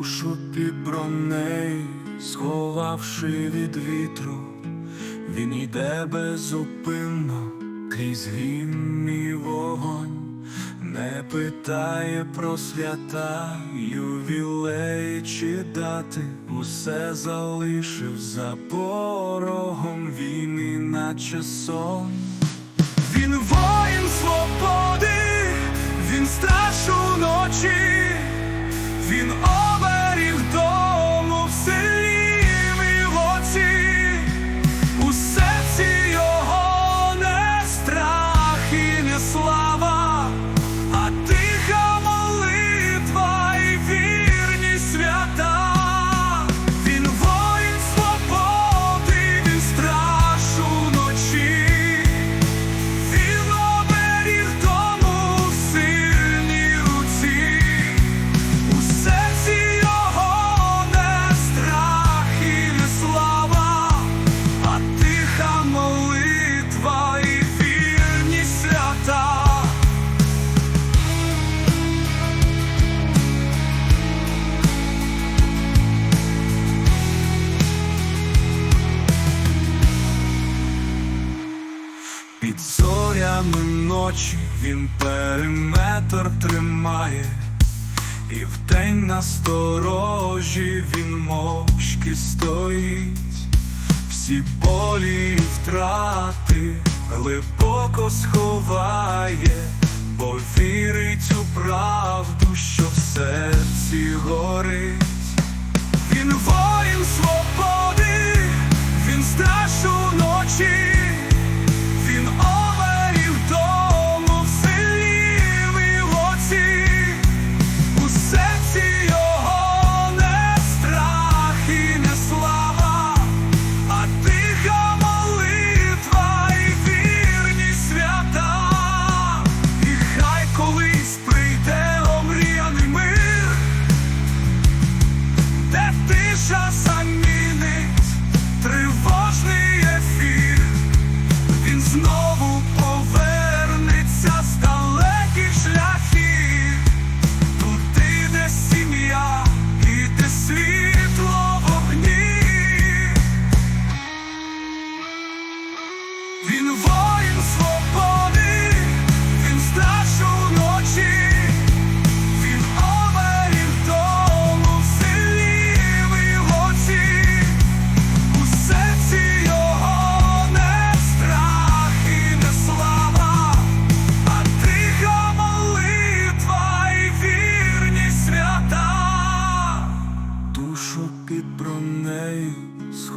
душу під бронею, сховавши від вітру, він йде безупинно крізь грім і вогонь, не питає про свята, ювілеї чи дати, усе залишив за порогом війни, наче сон. Він воїн свободи, зорями ночі він периметр тримає, і вдень на сторожі він мовчки стоїть, всі болі і втрати глибоко сховає, бо вірить у правду, що в серці горить.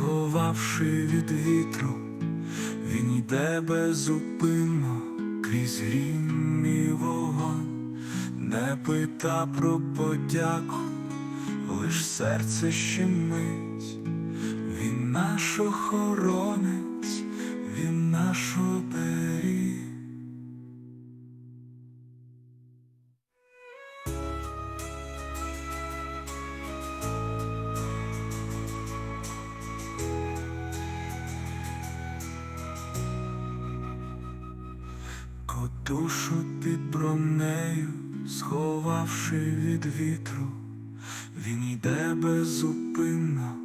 Сховавши від вітру, він йде безупинно крізь грім вогонь, не пита про подяку, лиш серце щемить. Він наш охоронець, він наш оберіг. душу під бронею, сховавши від вітру, він йде безупинно.